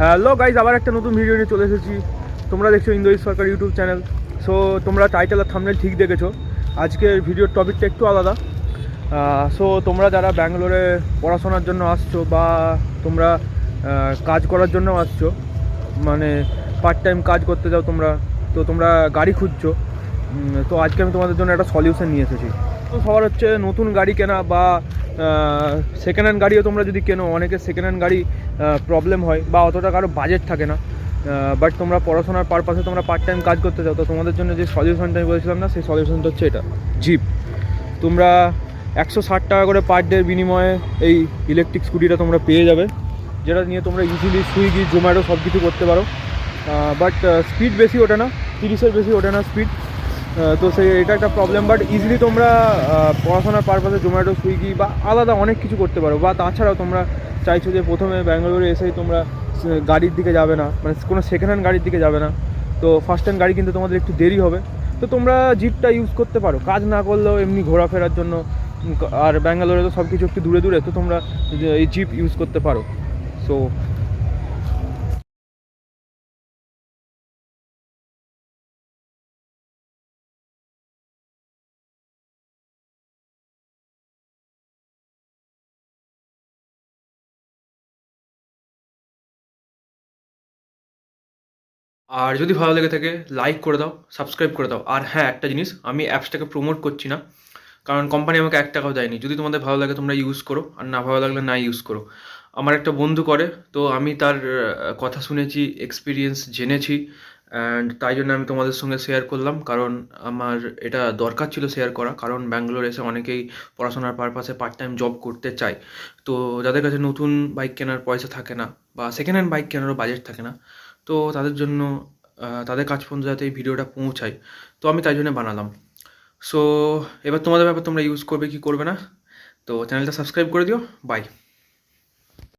Hello guys আবার একটা নতুন ভিডিও নিয়ে চলে এসেছি। তোমরা দেখছ ইন্দোইশ সরকার ইউটিউব চ্যানেল সো তোমরা টাইটেল আর থামনেল ঠিক দেখেছ। আজকের ভিডিওর টপিকটা একটু আলাদা। সো তোমরা যারা ব্যাঙ্গালোরে পড়াশোনার জন্য আসছো বা তোমরা কাজ করার জন্য আসছো মানে পার্ট টাইম কাজ করতে যাও তোমরা, তো তোমরা গাড়ি খুঁজছো। তো আজকে আমি তোমাদের জন্য একটা সলিউশন নিয়ে এসেছি। তো সবার হচ্ছে নতুন গাড়ি কেনা বা সেকেন্ড হ্যান্ড গাড়িও তোমরা যদি কেনো, অনেকের সেকেন্ড হ্যান্ড গাড়ি প্রবলেম হয় বা অতটা কারও বাজেট থাকে না। বাট তোমরা পড়াশোনার পারপাসে তোমরা পার্ট টাইম কাজ করতে চাও, তো তোমাদের জন্য যে সলিউশনটা আমি বলেছিলাম না, সেই সলিউশনটা হচ্ছে এটা জিপ তোমরা একশো ষাট টাকা করে পার ডের বিনিময়ে এই ইলেকট্রিক স্কুটিটা তোমরা পেয়ে যাবে, যেটা নিয়ে তোমরা ইজিলি সুইগি জোম্যাটো সব কিছু করতে পারো। বাট স্পিড বেশি ওঠে না, তিরিশের বেশি ওঠে না স্পিড তো সেই এটা একটা প্রবলেম বাট ইজিলি তোমরা পড়াশোনার পারপাসে জোম্যাটো সুইগি বা আলাদা অনেক কিছু করতে পারো। বা তাছাড়াও তোমরা চাইছো যে প্রথমে ব্যাঙ্গালোরে এসেই তোমরা গাড়ির দিকে যাবে না মানে কোনো সেকেন্ড হ্যান্ড গাড়ির দিকে যাবে না। তো ফার্স্ট হ্যান্ড গাড়ি কিন্তু তোমাদের একটু দেরি হবে। তো তোমরা জিপটা ইউজ করতে পারো। কাজ না করলেও এমনি ঘোরাফেরার জন্য আর ব্যাঙ্গালোরে তো সব কিছু একটু দূরে দূরে, তো তোমরা, এই জিপ ইউজ করতে পারো। সো আর যদি ভালো লেগে থাকে লাইক করে দাও সাবস্ক্রাইব করে দাও। আর হ্যাঁ একটা জিনিস, আমি অ্যাপসটাকে প্রমোট করছি না, কারণ কোম্পানি আমাকে এক টাকাও দেয়নি। যদি তোমাদের ভালো লাগে, তোমরা ইউজ করো, আর না ভালো লাগলে না ইউজ করো। আমার একটা বন্ধু করে, তো আমি তার কথা শুনেছি এক্সপিরিয়েন্স জেনেছি অ্যান্ড তাই জন্য আমি তোমাদের সঙ্গে শেয়ার করলাম, কারণ আমার এটা দরকার ছিল শেয়ার করা, কারণ ব্যাঙ্গালোর এসে অনেকেই পড়াশোনার পারপাসে পার্ট টাইম জব করতে চায়। তো যাদের কাছে নতুন বাইক কেনার পয়সা থাকে না, বা সেকেন্ড হ্যান্ড বাইক কেনারও বাজেট থাকে না তো তাদের জন্য তাদের কাজ পর্যন্ত যাতে এই ভিডিওটা পৌঁছায়। তো আমি তাই জন্য বানালাম। সো এবার তোমাদের ব্যাপার তোমরা ইউজ করবে কি করবে না? তো চ্যানেলটা সাবস্ক্রাইব করে দিও। বাই